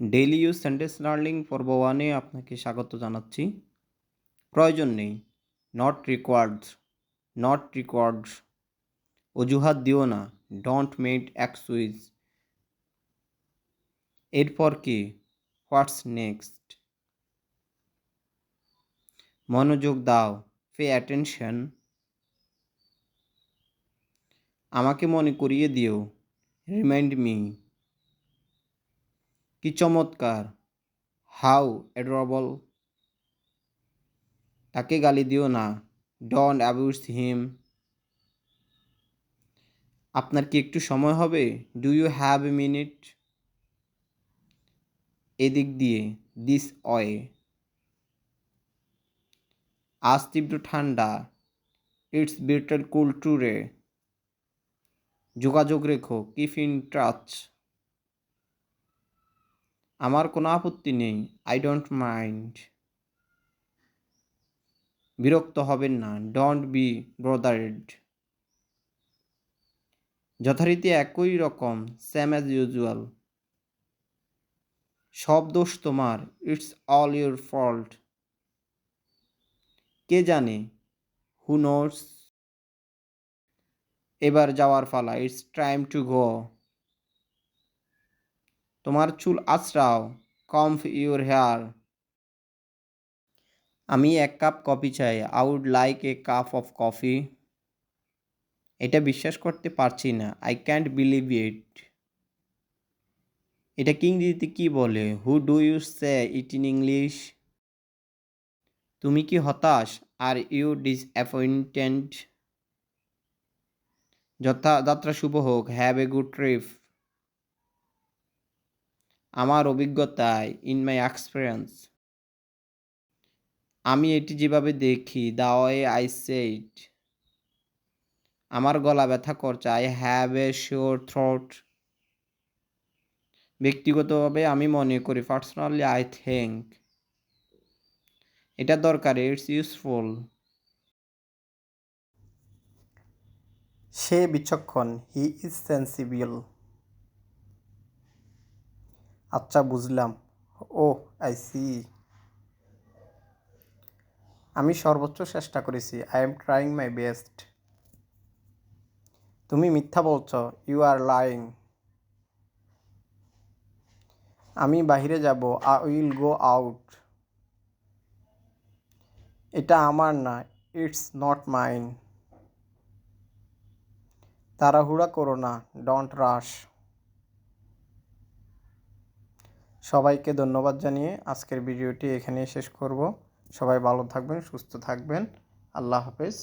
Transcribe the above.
Daily use sentence learning পর্ব ওয়ানে আপনাকে স্বাগত জানাচ্ছি। প্রয়োজন নেই নট রিকোয়ার্ড নট রিকোয়ার্ড অজুহাত দিও না ডোন্ট মেড এক্সকুইজ এরপর কি হোয়াটস নেক্সট মনোযোগ দাও পে অ্যাটেনশন আমাকে মনে করিয়ে দিও রিমাইন্ড মি কি চমৎকার, হাউ অ্যাডোরেবল, তাকে গালি দিও না ডন অ্যাবিউস হিম। আপনার কি একটু সময় হবে? Do you have a minute? এদিক দিয়ে, দিস অয়ে আজ তীব্র ঠান্ডা। ইটস বিটার কুল টুরে যোগাযোগ রেখো কিপ ইন টাচ আমার কোনো আপত্তি নেই আই ডোন্ট মাইন্ড বিরক্ত হবেন না ডোন্ট বি ব্রদারেড যথারীতি একই রকম স্যাম অ্যাজ ইউজুয়াল সব দোষ তোমার ইটস অল ইউর ফল্ট কে জানে? হু এবার যাওয়ার পালা ইটস টাইম টু গো তোমার চুল আছড়াও কমফ ইউর হেয়ার আমি এক কাপ কফি চাই I would like a cup of coffee এটা বিশ্বাস করতে পারছি না আই ক্যান্ট বিলিভ ইট এটা ইংরেজিতে কি বলে? Who do you say it in English তুমি কি হতাশ? আর ইউ ডিসঅ্যাপয়েন্টেড যথা, যাত্রা শুভ হোক হ্যাভ এ গুড ট্রিপ আমার অভিজ্ঞতায় ইন মাই এক্সপিরিয়েন্স আমি এটি যেভাবে দেখি দা ওয়ে আই সেট আমার গলা ব্যথা করছে I have a sore throat ব্যক্তিগতভাবে আমি মনে করি পার্সোনালি আই থিঙ্ক এটা দরকার ইটস ইউজফুল সে বিচক্ষণ হি ইজ সেন্সিবল আচ্ছা বুঝলাম। ও আই সি আমি সর্বোচ্চ চেষ্টা করেছি। I am trying my best তুমি মিথ্যা বলছ। ইউ আর লাইং আমি বাহিরে যাব। আই উইল গো আউট এটা আমার না। ইটস নট মাইন তাড়াহুড়া করো না। ডোন্ট রাশ সবাইকে ধন্যবাদ জানিয়ে আজকের ভিডিওটি এখানেই শেষ করব। সবাই ভালো থাকবেন, সুস্থ থাকবেন। আল্লাহ হাফেজ।